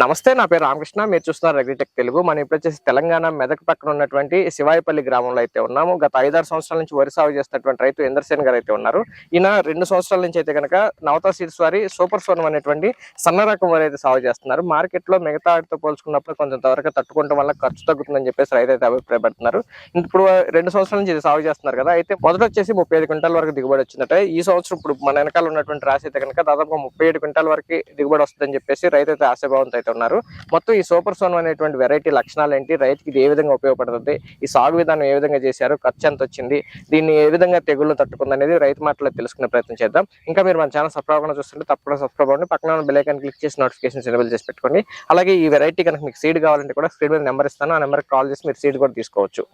నమస్తే నా పేరు రామకృష్ణ. మీరు చూస్తున్నారు అగ్రిటెక్ తెలుగు. మనం ఇప్పుడు వచ్చేసి తెలంగాణ మెదక్ పక్కన ఉన్నటువంటి శివాయిపల్లి గ్రామంలో అయితే ఉన్నాము. గత ఐదారు సంవత్సరాల నుంచి వరి సాగు చేస్తున్నటువంటి రైతు ఇంద్రసేన్ గారు అయితే ఉన్నారు. ఈయన రెండు సంవత్సరాల నుంచి అయితే కనుక నవతా సీడ్స్ వారి సూపర్ సోనం అనేటువంటి సన్న రకం వరి అయితే సాగు చేస్తున్నారు. మార్కెట్లో మిగతా వాటితో పోల్చుకున్నప్పుడు కొంచెం త్వరగా తట్టుకోవడం వల్ల ఖర్చు తగ్గుతుందని చెప్పేసి రైతు అయితే అభిప్రాయపడుతున్నారు. ఇప్పుడు రెండు సంవత్సరాల నుంచి ఇది సాగు చేస్తున్నారు కదా అయితే మొదట వచ్చేసి ముప్పై ఐదు క్వింటాల వరకు దిగుబడి వచ్చిందట. ఈ సంవత్సరం ఇప్పుడు మన వెనకాల ఉన్నటువంటి రాశి అయితే కనుక దాదాపు ముప్పై ఏడు క్వింటాల వరకు దిగుబడి వస్తుందని చెప్పేసి రైతు అయితే ఆశాభావంతో అయితే ఉన్నారు. మొత్తం ఈ సూపర్ సోన్ అనేటువంటి వెరైటీ లక్షణాలు ఏంటి? రైతుకి ఇది ఏ విధంగా ఉపయోగపడుతుంది? ఈ సాగు విధానం ఏ విధంగా చేశారు? ఖర్చు ఎంత వచ్చింది? దీన్ని ఏ విధంగా తెగుళ్ళు తట్టుకుంది అనేది రైతు మాటలో తెలుసుకునే ప్రయత్నం చేద్దాం. ఇంకా మీరు మన ఛానల్ సబ్స్క్రైబ్ అవ్వకుండా చూస్తుంటే తప్పకుండా సబ్స్క్రైబ్ అవ్వండి. పక్కన ఉన్న బెల్ క్లిక్ చేసి నోటిఫికేషన్ ఎనేబుల్ చేసి పెట్టుకోండి. అలాగే ఈ వెరైటీ కనుక మీకు సీడ్ కావాలంటే కూడా స్క్రీన్ మీద నెంబర్ ఇస్తాను. ఆ నెంబర్కి కాల్ చేసి మీరు సీడ్ కూడా తీసుకోవచ్చు.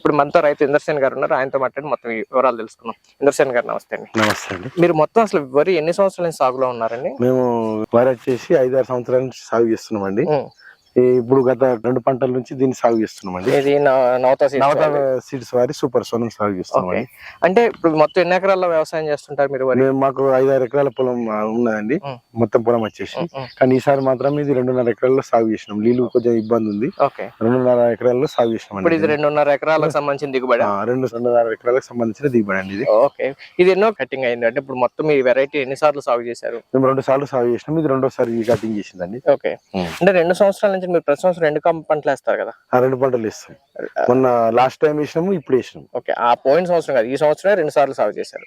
ఇప్పుడు మనతో రైతు ఇందర్సేన్ గారు ఉన్నారు. ఆయనతో మాట్లాడి మొత్తం వివరాలు తెలుసుకుందాం. ఇందర్సేన్ గారు నమస్తే అండి. నమస్తే అండి. మీరు మొత్తం అసలు వరి ఎన్ని సంవత్సరాల నుంచి సాగులో ఉన్నారండి? మేము వరి వచ్చేసి ఐదారు సంవత్సరాల నుంచి సాగు చేస్తున్నామండి. ఉం. ఇప్పుడు గత రెండు పంటల నుంచి దీన్ని సాగు ఇది నవతా seeds నవత వారి. సీడ్స్ వారి సూపర్ సోనం సాగు ఓకే. చేస్తున్నామండి అంటే ఇప్పుడు మొత్తం ఎన్ని ఎకరాల్లో వ్యవసాయం చేస్తుంటారు మీరు మాకు ఐదారు ఎకరాల పొలం ఉన్నదండి. మొత్తం పొలం వచ్చేసి. కానీ ఈసారి మాత్రం ఇది రెండున్నర ఎకరాల్లో సాగు చేసినాం. నీళ్ళు కొంచెం ఇబ్బంది ఉంది. రెండున్నర ఎకరాల్లో సాగు ఇప్పుడు ఇది రెండున్నర ఎకరాలకు సంబంధించిన దిగుబడి? రెండు రెండున్నర ఎకరాలకు సంబంధించిన దిగుబడి అండి ఇది. ఓకే. ఇది ఎన్నో కటింగ్ అయింది. అంటే ఇప్పుడు మొత్తం ఈ వెరైటీ ఎన్ని సార్లు సాగు చేశారు? మేము రెండు సార్లు సాగు చేసినాం. ఇది రెండోసారి కటింగ్ చేసిందండి. ఓకే. అంటే రెండు సంవత్సరాల నుంచి మీరు ప్రతి సంవత్సరం రెండు పంటలు వేస్తారు కదా. ఆ రెండు పంటలు వేస్తాం. మొన్న లాస్ట్ టైం వేసినాము ఇప్పుడు వేసినాం. ఓకే ఆ పోయిన సంవత్సరం కాదు ఈ సంవత్సరం రెండు సార్లు సాగు చేశారు.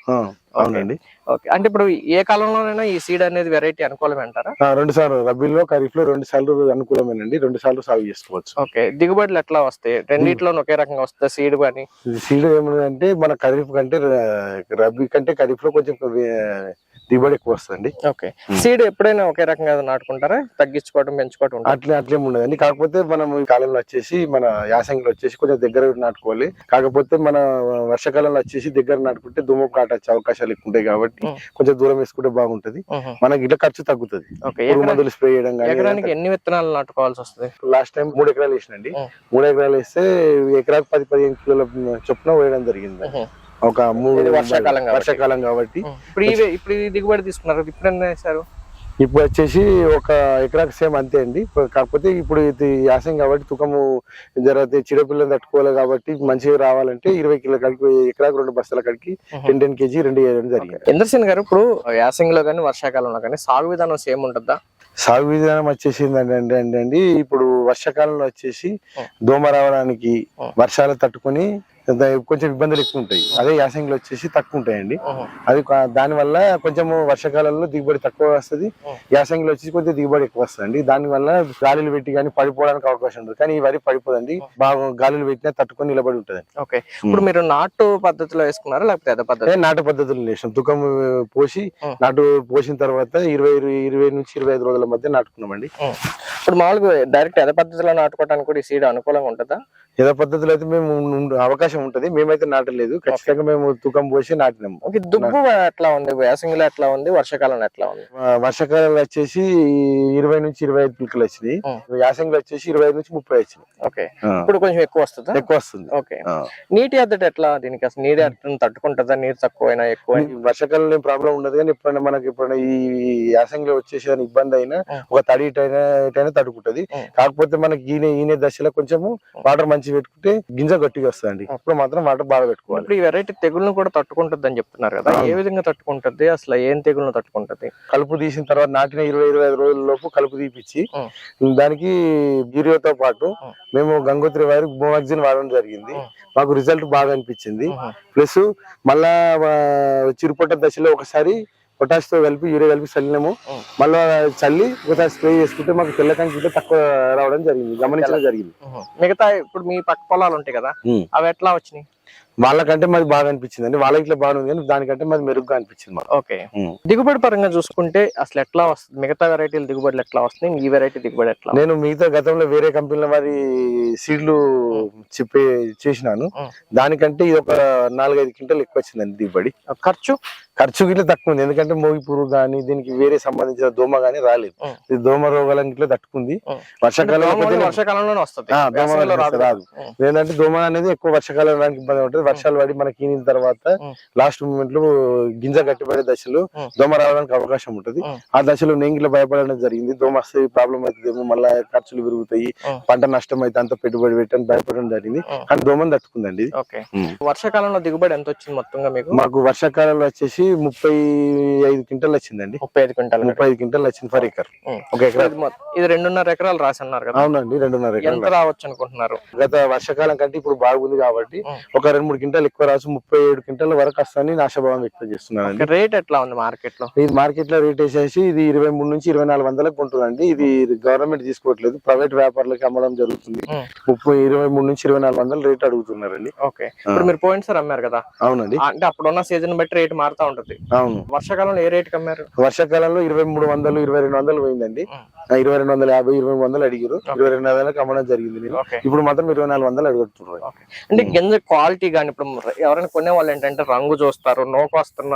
అవునండి. ఓకే అంటే ఇప్పుడు ఏ కాలంలోనైనా ఈ సీడ్ అనేది వెరైటీ అనుకూలమే అంటారా? ఆ, రెండు సార్లు రబీలో ఖరీఫ్లో రెండు సార్లు అనుకూలమేనండి రెండు సార్లు సాగు చేసుకోవచ్చు. ఓకే దిగుబడులు ఎట్లా వస్తాయి? రెండిట్లో ఒకే రకంగా వస్తుంది సీడ్ కానీ? సీడ్ ఏమంటే మన ఖరీఫ్ కంటే రబీ కంటే ఖరీఫ్లో కొంచెం దిగుబడి ఎక్కువ వస్తుంది. ఓకే. సీడ్ ఎప్పుడైనా ఒకే రకంగా నాటుకుంటారా? తగ్గించుకోవడం పెంచుకోవడం? అట్లే అట్లేం ఉండదండి. కాకపోతే మనం ఈ కాలంలో వచ్చేసి మన యాసంగిలో వచ్చేసి కొంచెం దగ్గర నాటుకోవాలి. కాకపోతే మన వర్షాకాలంలో వచ్చేసి దగ్గర నాటుకుంటే దుమ్ము కాట వచ్చే అవకాశాలు ఎక్కువ ఉంటాయి కాబట్టి. కొంచెం దూరం వేసుకుంటే బాగుంటది. మనకి ఇట్లా ఖర్చు తగ్గుతుంది. మందులు స్ప్రే చేయడం ఎకరానికి కానీ ఎన్ని విత్తనాలు నాటుకోవాల్సి వస్తుంది? లాస్ట్ టైం మూడు ఎకరాలు వేసినండి. మూడు ఎకరాలు వేస్తే ఎకరాకు పది పదిహేను కిలోల చొప్పున వేయడం జరిగింది. ఒక మూడు వర్షాకాలం. వర్షాకాలం కాబట్టి. ఇప్పుడు ఇప్పుడు దిగుబడి తీసుకున్నారు ఇప్పుడు వేశారు? ఇప్పుడు వచ్చేసి ఒక ఎకరాకు సేమ్ అంతే అండి. కాకపోతే ఇప్పుడు ఇది యాసం కాబట్టి తుకము జరగతే చిడపిల్లని తట్టుకోవాలి కాబట్టి మంచిగా రావాలంటే ఇరవై కిలో కడికి ఎకరాకు రెండు బస్తాల కడికి టెన్ టెన్ కేజీ రెండు వేయడం జరిగింది. ఇంద్రసేన్ గారు ఇప్పుడు యాసంగిలో కానీ వర్షాకాలంలో కానీ సాగు విధానం సేమ్ ఉంటుందా? సాగు విధానం వచ్చేసి ఏంటంటే అంటే అండి ఇప్పుడు వర్షాకాలంలో వచ్చేసి దోమ రావడానికి. వర్షాలు తట్టుకొని కొంచెం ఇబ్బందులు ఎక్కువ ఉంటాయి అదే యాసంగిలో వచ్చేసి తక్కువ ఉంటాయండి అది కా- దాని వల్ల కొంచెం వర్షాకాలంలో దిగుబడి తక్కువ వస్తుంది. యాసంగిలో వచ్చేసి కొంచెం దిగుబడి ఎక్కువ వస్తుంది దాని వల్ల గాలిలు పెట్టి కానీ పడిపోవడానికి అవకాశం ఉంటుంది కానీ ఈ వరి పడిపోదండి. బాగా గాలిలు పెట్టినా తట్టుకొని నిలబడి ఉంటుంది ఓకే. ఇప్పుడు మీరు నాటు పద్ధతిలో వేసుకున్నారా లేకపోతే పద్ధతి? నాటు పద్ధతులు వేసాం తుకం పోసి. నాటు పోసిన తర్వాత ఇరవై ఇరవై నుంచి ఇరవై ఐదు రోజుల మధ్య నాటుకున్నామండి. ఇప్పుడు మామూలుగా డైరెక్ట్ అదే పద్ధతిలో నాటుకోవడానికి కూడా ఈ సీడ్ అనుకూలంగా ఉంటుందా? ఏదో పద్ధతిలో అయితే మేము అవకాశం ఉంటది. మేమైతే నాటలేదు. ఖచ్చితంగా మేము తుకం పోసి నాటినాము. ఓకే దుబ్బు ఎట్లా ఉంది? యాసంగిలో ఎట్లా ఉంది? వర్షాకాలంలో ఎట్లా ఉంది? ఆ, వర్షాకాలంలో వచ్చేసి ఇరవై నుంచి ఇరవై ఐదు పిలకలు వచ్చినాయి. యాసంగిలో వచ్చేసి ఇరవై ఐదు నుంచి ముప్పై వచ్చినాయి. ఓకే. ఇప్పుడు కొంచెం ఎక్కువ వస్తుందా? ఎక్కువ వస్తుంది. ఓకే. నీటి అద్దటి ఎట్లా? దీనికి అసలు నీటి అద్దటిని తట్టుకుంటుందా? నీరు తక్కువైనా ఎక్కువ వర్షాకాలంలో ఏం ప్రాబ్లం ఉండదు కానీ ఎప్పుడైనా మనకి ఎప్పుడైనా ఈ యాసంగిలో వచ్చేసి ఇబ్బంది అయినా. ఒక తడి ఇటైనా తడుకుంటది ఉం. కాకపోతే మనకి ఈయన ఈయన దశలో కొంచెము వాటర్ మంచి పెట్టుకుంటే గింజ గట్టిగా వస్తుందండి అప్పుడు మాత్రం వాటర్ బాగా పెట్టుకోవాలి ఇప్పుడు ఈ వెరైటీ తెగుళ్ళను కూడా తట్టుకుంటుంది అని చెప్తున్నారు కదా ఏ విధంగా తట్టుకుంటుంది అసలు ఏం తెగుళ్ళను తట్టుకుంటుంది కలుపు తీసిన తర్వాత నాటిన ఇరవై ఇరవై ఐదు రోజుల లోపు కలుపు తీపిచ్చి. దానికి యూరియాతో పాటు. మేము గంగోత్రి వారి బోమాక్సిన్ వాడడం జరిగింది. మాకు రిజల్ట్ బాగా అనిపించింది. ప్లస్ మళ్ళా చిరుపట్ట దశలో ఒకసారి పొటాష్తో కలిపి యూరియా కలిపి చల్లినాము. మళ్ళా చల్లి ఒకసారి స్ప్రే చేసుకుంటే మాకు తెల్ల కంకి తక్కువ రావడం జరిగింది గమనించడం జరిగింది. మిగతా ఇప్పుడు మీ పక్క పొలాలు ఉంటాయి కదా. అవి ఎట్లా వచ్చినాయి వాళ్ళకంటే మాది బాగా అనిపించింది అండి. వాళ్ళకి ఇట్లా బాగా ఉంది కానీ దానికంటే మాది మెరుగ్గా అనిపించింది మాకు. ఓకే. దిగుబడి పరంగా చూసుకుంటే అసలు ఎట్లా వస్తుంది మిగతా వెరైటీలు దిగుబడులు ఎట్లా వస్తున్నాయి? ఈ వెరైటీ దిగుబడి ఎట్లా నేను మిగతా గతంలో వేరే కంపెనీల వారి సీడ్లు చెప్పి చేసినాను. దానికంటే ఇది ఒక నాలుగైదు క్వింటల్ ఎక్కువ వచ్చిందండి దిగుబడి ఖర్చు? ఖర్చు గిట్ల తక్కువ ఉంది. ఎందుకంటే మోగి పురుగు కానీ దీనికి వేరే సంబంధించిన దోమ గానీ రాలేదు. ఇది దోమ రోగాలను ఇట్లా తట్టుకుంది. వర్షాకాలం వర్షాకాలంలోనే వస్తుంది. రాదు. ఏంటంటే దోమ అనేది ఎక్కువ వర్షాకాలం రానికి ఇబ్బంది ఉంటుంది వర్షాలు పడి మనకి ఈనిన తర్వాత. లాస్ట్ మూమెంట్లో గింజ గట్టిపడే దశలో. దోమ రావడానికి అవకాశం ఉంటుంది. ఆ దశలో నేను ఇట్లా భయపడడం జరిగింది దోమ వస్తే ప్రాబ్లం అవుతుందేమో మళ్ళీ ఖర్చులు పెరుగుతాయి. పంట నష్టం అయితే అంత పెట్టుబడి పెట్టని భయపడడం జరిగింది. కానీ దోమని తట్టుకుందండి వర్షాకాలంలో దిగుబడి ఎంత వచ్చింది మొత్తంగా మీకు మాకు వర్షాకాలంలో వచ్చేసి ముప్పై ఐదు క్వింటల్ వచ్చిందండి ముప్పై ఐదు క్వింటాలు ముప్పై ఐదు క్వింటల్ వచ్చింది ఫర్ ఎకర్ ఉం. ఒక ఎకరా ఇది రెండున్నర ఎకరాలు రాసి అన్నారు కదా అవునండి రెండున్నర ఎకరాలు రావచ్చు అనుకుంటున్నారు గత వర్షాకాలం కంటే ఇప్పుడు బాగుంది కాబట్టి. ఒక రెండు మూడు క్వింటాలు ఎక్కువ రాసు ముప్పై ఏడు క్వింటాల వరకు వస్తాయని ఆశాభావం వ్యక్తం చేస్తున్నానండి రేట్ ఎట్లా ఉంది మార్కెట్లో ఇది మార్కెట్లో రేట్ వేసేసి ఇది ఇరవై మూడు నుంచి ఇరవై నాలుగు వందలకు ఉంటుందండి. ఇది గవర్నమెంట్ తీసుకోవట్లేదు ప్రైవేట్ వ్యాపారులకు అమ్మడం జరుగుతుంది. ముప్పై ఇరవై మూడు నుంచి ఇరవై నాలుగు వందలు రేట్ అడుగుతున్నారండి. ఓకే ఇప్పుడు మీరు పోయిన సార్ అమ్మారు కదా? అవునండి. అంటే అప్పుడున్న సీజన్ బట్టి రేట్ మారుతా ఉంటది. అవును. వర్షాకాలంలో ఏ రేట్ అమ్మారు? వర్షాకాలంలో ఇరవై మూడు వందలు ఇరవై రెండు వందలు పోయిందండి. ఇరవై రెండు వందల యాభై ఇరవై వందలు అడిగారు. ఇరవై రెండు వందలకు అమ్మడం జరిగింది. ఇప్పుడు మాత్రం ఇరవై నాలుగు వందలు అడుగుతున్నారు. అంటే గింజ క్వాలిటీ కానీ ఇప్పుడు ఎవరైనా కొనే వాళ్ళు ఏంటంటే రంగు చూస్తారు నోకు వస్తున్న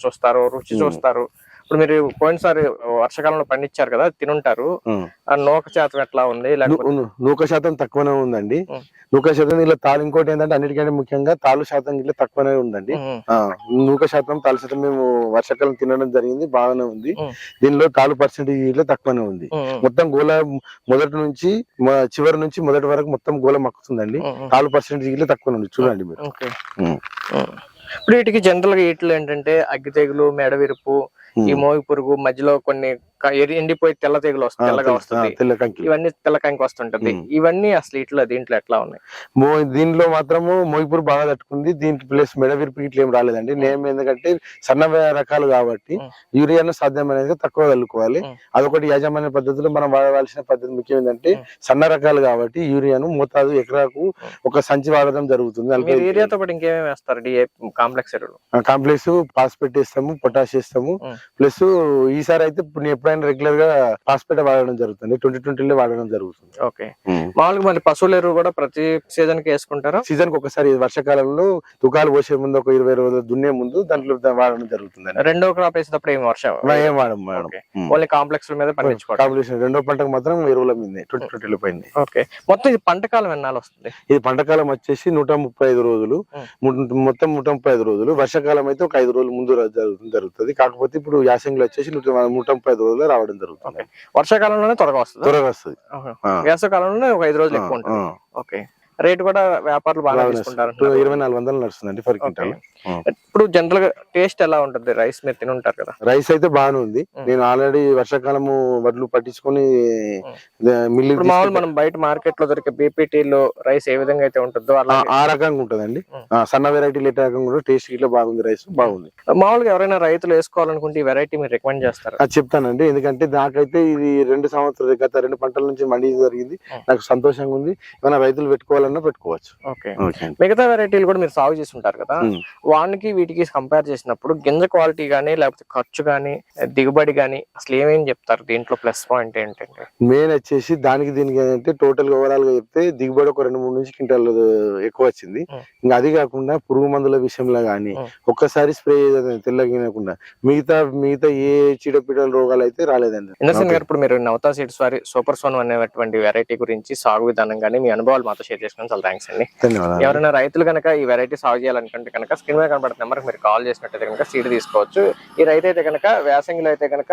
చూస్తారు రుచి. చూస్తారు ఇప్పుడు మీరు పోయినసారి వర్షాకాలంలో పండించారు కదా తినుంటారు. ఆ. నోక శాతం ఎట్లా ఉంది? నూక శాతం తక్కువనే ఉందండి. నూక శాతం ఇలా తాలు ఇంకోటి ఏంటంటే అన్నిటికంటే ముఖ్యంగా తాలు శాతం ఇట్లా తక్కువనే ఉందండి. నూక శాతం తాలు శాతం మేము వర్షాకాలం తినడం జరిగింది బాగానే ఉంది. దీనిలో తాలు పర్సెంటేజ్ ఇట్లా తక్కువనే ఉంది. మొత్తం గోల మొదటి నుంచి చివరి నుంచి మొదటి వరకు మొత్తం గోల మక్కుతుందండి. తాలు పర్సెంటేజ్ ఇట్లా తక్కువ ఉంది. చూడండి మీరు. ఇప్పుడు వీటికి జనరల్గా వీటిలో ఏంటంటే అగ్గి తెగులు మెడ విరుపు ఈ. మోగి పురుగు మధ్యలో కొన్ని ఎండిపోయి తెల్ల తెగులు వస్తుంది తెల్లగా తెల్ల- వస్తుంది. ఇవన్నీ తెల్ల కంకి వస్తుంటది. ఇవన్నీ అసలు ఇట్లా దీంట్లో ఎట్లా ఉన్నాయి? దీనిలో మాత్రము మోయిపూర్ బాగా తట్టుకుంది. దీనికి ప్లస్ మెడవిరిపి ఇట్లా ఏం రాలేదండి. నేను ఎందుకంటే సన్న రకాలు కాబట్టి. యూరియాను సాధ్యమైనది తక్కువ చల్లుకోవాలి. ఉం. అదొకటి యాజమాన్య పద్ధతిలో మనం వాడవలసిన పద్ధతి ముఖ్యం ఏంటంటే. సన్న రకాలు కాబట్టి యూరియాను మోతాదు ఎకరాకు ఒక సంచి వాడడం జరుగుతుంది. ఏరియాతో పాటు ఇంకేమేమి వేస్తారు? కాంప్లెక్స్ కాంప్లెక్స్ పాస్పేట్ వేస్తాము పొటాష్ వేస్తాము. ప్లస్ ఈసారి అయితే ఎప్పుడైనా రెగ్యులర్గా పాస్పేట్ వాడడం జరుగుతుంది. ట్వంటీ ట్వంటీలో వాడడం జరుగుతుంది. ఓకే. మామూలుగా మళ్ళీ పశువుల ఎరువు కూడా ప్రతి సీజన్కి వేసుకుంటారా? సీజన్కి ఒకసారి వర్షాకాలంలో తుకాలు పోసే ముందు ఒక ఇరవై రోజులు దున్నే ముందు దాంట్లో వాడడం జరుగుతుంది రెండో క్రాప్ వేసేటప్పుడు ఏం వర్షం? ఏం వాడం మేడం ఓకే. ఓన్లీ కాంప్లెక్స్ మీద కాంపిటీషన్ రెండో పంటకు మాత్రం ఎరువుల మీద ట్వంటీ ట్వంటీలో పోయింది. ఓకే. మొత్తం ఇది పంట కాలం ఎన్నాళ్ళు వస్తుంది? ఇది పంటకాలం వచ్చేసి నూట ముప్పై ఐదు రోజులు. ము- మొత్తం నూట ముప్పై ఐదు రోజులు. వర్షాకాలం అయితే ఒక ఐదు రోజులు ముందు జరుగుతుంది. కాకపోతే ఇప్పుడు యాసంగిలో వచ్చేసి నూట నూట ముప్పై ఐదు రోజులు రావడం జరుగుతుంది. వర్షాకాలంలోనే త్వరగా వస్తుంది? త్వరగా వస్తుంది. ఆ. వేసవకాలంలోనే ఒక ఐదు రోజులు ఎక్కువ ఉంటుంది. ఓకే. రేట్ కూడా వ్యాపారులు బాగా తీసుకుంటారు ఇరవై నాలుగు వందలు నడుస్తుందండి ఫర్ క్వింటాల్. ఇప్పుడు జనరల్గా టేస్ట్ ఎలా ఉంటుంది? రైస్ మీరు తినుంటారు కదా. రైస్ అయితే బాగానే ఉంది. నేను ఆల్రెడీ వర్షాకాలము వడ్లు పట్టించుకొని మిల్లి మామూలు మనం బయట మార్కెట్లో దొరికే బీపీటీ లో రైస్ ఏ విధంగా అయితే ఉంటుందో అలా ఆ రకంగా ఉంటదండి. సన్న వెరైటీలు ఏ రకంగా కూడా టేస్ట్ ఇట్లా బాగుంది రైస్ బాగుంది. మామూలుగా ఎవరైనా రైతులు వేసుకోవాలనుకుంటే ఈ వెరైటీ మీరు రికమెండ్ చేస్తారు? అది చెప్తానండి. ఎందుకంటే నాకైతే ఇది రెండు సంవత్సరాలు గత రెండు పంటల నుంచి మండి జరిగింది. నాకు సంతోషంగా ఉంది. ఏమైనా రైతులు పెట్టుకోవాలన్నా పెట్టుకోవచ్చు ఓకే. మిగతా వెరైటీలు కూడా మీరు సాగు చేసి ఉంటారు కదా. వానికి వీటికి కంపేర్ చేసినప్పుడు గింజ క్వాలిటీ గానీ లేకపోతే ఖర్చు గానీ దిగుబడి గానీ అసలు ఏమేం చెప్తారు దీంట్లో ప్లస్ పాయింట్ ఏంటంటే మెయిన్ వచ్చేసి దానికి దీనికి ఏంటంటే టోటల్ ఓవరాల్గా చెప్తే దిగుబడి ఒక రెండు మూడు నుంచి క్వింటాల్ ఎక్కువ వచ్చింది. ఇంకా అది కాకుండా పురుగు మందుల విషయంలో గానీ ఉం. ఒక్కసారి స్ప్రే తెల్లగినకుండా మిగతా మిగతా ఏ చీడపీడల రోగాలు అయితే రాలేదండి ఇంద్రసేన్ గారు ఇప్పుడు మీరు నవతా సీడ్స్ వారి సూపర్ సోన్ అనేటువంటి వెరైటీ గురించి సాగు విధానం కానీ మీ అనుభవాలు మాతో షేర్ చేసుకుని చాలా థ్యాంక్స్ అండి. ఎవరైనా రైతులు కనుక ఈ వెరైటీ సాగు చేయాలనుకుంటే కనుక స్క్రీన్ మీద కనబడుతున్న నెంబర్కి మీరు కాల్ చేసినట్టయితే కనుక సీడ్ తీసుకోవచ్చు. ఈ రైతు అయితే కనుక వేసంగిలో అయితే కనుక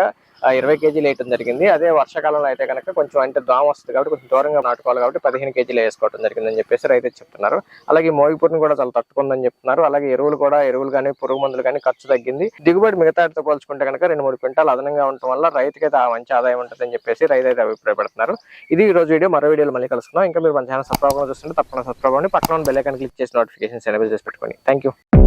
ఇరవై కేజీలు వేయటం జరిగింది. అదే వర్షాకాలంలో అయితే కనుక కొంచెం అంటే దోమ వస్తుంది కాబట్టి కొంచెం దూరంగా నాటుకోవాలి కాబట్టి పదిహేను కేజీలు వేసుకోవడం జరిగిందని చెప్పేసి రైతు చెప్తున్నారు. అలాగే మోగిపూర్ని కూడా చాలా తట్టుకుందని చెప్తున్నారు. అలాగే ఎరువులు కూడా ఎరువులు కానీ పురుగు మందులు కానీ ఖర్చు తగ్గింది. దిగుబడి మిగతాతో పోల్చుకుంటే కనుక రెండు మూడు క్వింటాలు అదనంగా ఉండటం వల్ల రైతుకైతే ఆ మంచి ఆదాయం ఉంటుందని చెప్పేసి రైతు అయితే అభిప్రాయపడుతున్నారు. ఇది ఈ రోజు వీడియో. మరో వీడియోలో మళ్ళీ కలుసుకుందాం. ఇంకా మీరు మన ఛానల్ సబ్స్క్రైబ్ చూస్తుంటే తప్పకుండా సబ్స్క్రైబ్ అవ్వండి. పక్కన బెల్ ఐకాన్ క్లిక్ చేసి నోటిఫికేషన్స్ ఎనేబుల్ చేసి పెట్టుకోండి. Thank you